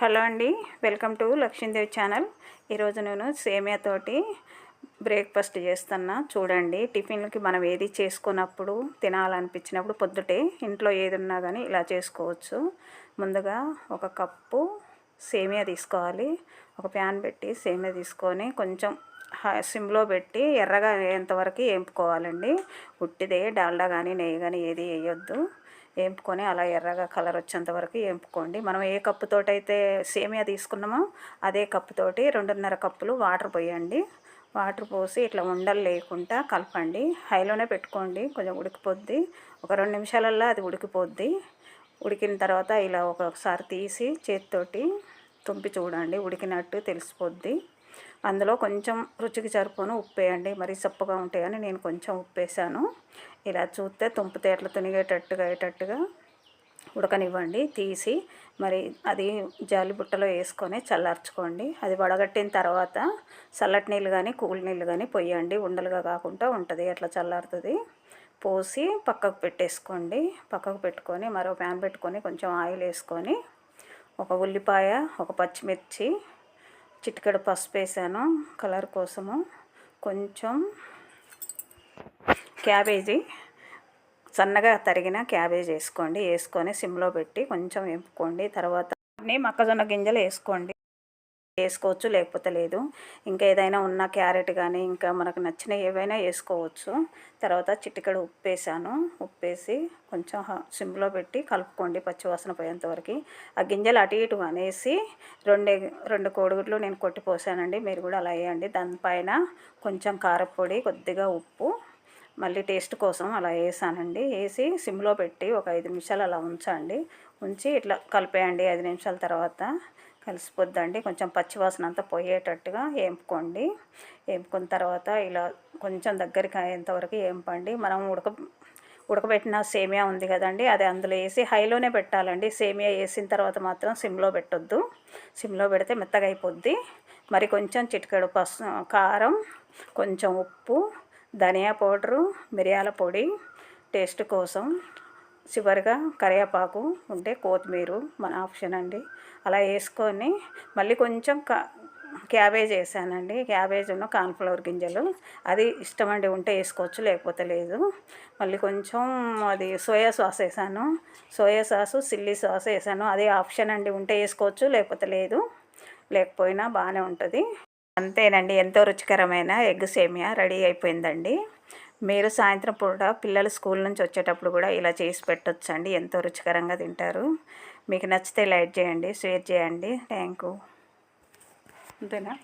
Hello అండి welcome to Lakshmidevi channel. ఈరోజు నేను సేమియాతోటి బ్రేక్ఫాస్ట్ చేస్తున్నా. చూడండి టిఫిన్లకి మనం ఏది చేసుకున్నప్పుడు తినాలనిపించినప్పుడు పొద్దుటే ఇంట్లో ఏది ఉన్నా కానీ ఇలా చేసుకోవచ్చు. ముందుగా ఒక కప్పు సేమియా తీసుకోవాలి. ఒక ప్యాన్ పెట్టి సేమియా తీసుకొని కొంచెం సిమ్లో పెట్టి ఎర్రగా అయ్యేంతవరకు ఏంపుకోవాలండి ఉట్టిదే డాల్డా కానీ నెయ్యి కానీ ఏది వేయొద్దు. వేపుకొని అలా ఎర్రగా కలర్ వచ్చేంత వరకు వేపుకోండి మనం ఏ కప్పుతోటైతే అయితే సేమియా తీసుకున్నామో అదే కప్పుతోటి రెండున్నర కప్పులు వాటర్ పోయండి. వాటర్ పోసి ఇట్లా ఉండలు లేకుండా కలపండి. హైలోనే పెట్టుకోండి. కొంచెం ఉడికిపోద్ది. ఒక రెండు నిమిషాలల్లో అది ఉడికిపోద్ది. ఉడికిన తర్వాత ఇలా ఒకసారి తీసి చేతితోటి తుంపి చూడండి. ఉడికినట్టు తెలిసిపోద్ది. అందులో కొంచెం రుచికి సరిపోను ఉప్పు వేయండి మరి సప్పగా ఉంటాయని నేను కొంచెం ఉప్పు వేసాను ఇలా చూస్తే తుంపితే అట్లా తునిగేటట్టుగా అయ్యేటట్టుగా ఉడకనివ్వండి తీసి మరి అది జాలి బుట్టలో వేసుకొని చల్లార్చుకోండి. అది వడగట్టిన తర్వాత చల్లటి నీళ్ళు కానీ కూల్ నీళ్ళు కానీ పొయ్యండి ఉండలుగా కాకుండా ఉంటుంది అట్లా చల్లారుతుంది. పోసి పక్కకు పెట్టేసుకోండి. పక్కకు పెట్టుకొని మరో ప్యాన్ పెట్టుకొని కొంచెం ఆయిల్ వేసుకొని ఒక ఉల్లిపాయ ఒక పచ్చిమిర్చి చిటికెడు పసుపు వేసాను కలర్ కోసము. కొంచెం క్యాబేజీ సన్నగా తరిగిన క్యాబేజ్ వేసుకోండి. వేసుకొని సిమ్లో పెట్టి కొంచెం వేపుకోండి. తర్వాత మొక్కజొన్న గింజలు వేసుకోండి. వేసుకోవచ్చు లేకపోతే లేదు. ఇంకా ఏదైనా ఉన్న క్యారెట్ కానీ ఇంకా మనకు నచ్చిన ఏవైనా వేసుకోవచ్చు. తర్వాత చిటికడు ఉప్పు వేసాను ఉప్పు వేసి కొంచెం సిమ్లో పెట్టి కలుపుకోండి పచ్చివాసన పోయేంతవరకు ఆ గింజలు అటు ఇటు అనేసి రెండు రెండు కోడిగుడ్లు నేను కొట్టిపోసానండి మీరు కూడా అలా వేయండి. దానిపైన కొంచెం కారపొడి కొద్దిగా ఉప్పు మళ్ళీ టేస్ట్ కోసం అలా వేసానండి. వేసి సిమ్లో పెట్టి ఒక ఐదు నిమిషాలు అలా ఉంచండి. ఉంచి ఇట్లా కలిపేయండి ఐదు నిమిషాల తర్వాత. కలిసిపోద్దండి. కొంచెం పచ్చివాసన అంతా పోయేటట్టుగా వేపుకోండి వేపుకున్న తర్వాత ఇలా కొంచెం దగ్గరికి అయ్యేంతవరకు వేంపండి మనం ఉడక ఉడకబెట్టిన సేమియా ఉంది కదండి అది అందులో వేసి హైలోనే పెట్టాలండి. సేమియా వేసిన తర్వాత మాత్రం సిమ్లో పెట్టొద్దు. సిమ్లో పెడితే మెత్తగా అయిపోద్ది. మరి కొంచెం చిటికెడు పసు కారం కొంచెం ఉప్పు ధనియా పౌడరు మిరియాల పొడి టేస్ట్ కోసం చివరిగా కరివేపాకు ఉంటే కొత్తిమీర మన ఆప్షన్ అండి. అలా వేసుకొని మళ్ళీ కొంచెం క్యాబేజ్ వేసానండి. క్యాబేజ్ ఉన్న కార్న్ఫ్లవర్ గింజలు. అది ఇష్టం అండి ఉంటే వేసుకోవచ్చు లేకపోతే లేదు. మళ్ళీ కొంచెం అది సోయా సాస్ వేసాను. సోయా సాసు చిల్లీ సాస్ వేసాను. అదే ఆప్షన్ అండి ఉంటే వేసుకోవచ్చు లేకపోతే లేదు. లేకపోయినా బాగానే ఉంటుంది. అంతేనండి. ఎంతో రుచికరమైన ఎగ్ సేమియా రెడీ అయిపోయిందండి. మీరు సాయంత్రం పూట పిల్లలు స్కూల్ నుంచి వచ్చేటప్పుడు కూడా ఇలా చేసి పెట్టొచ్చండి. ఎంతో రుచికరంగా తింటారు. మీకు నచ్చితే లైక్ చేయండి షేర్ చేయండి. థ్యాంక్ యూ అంతేనా?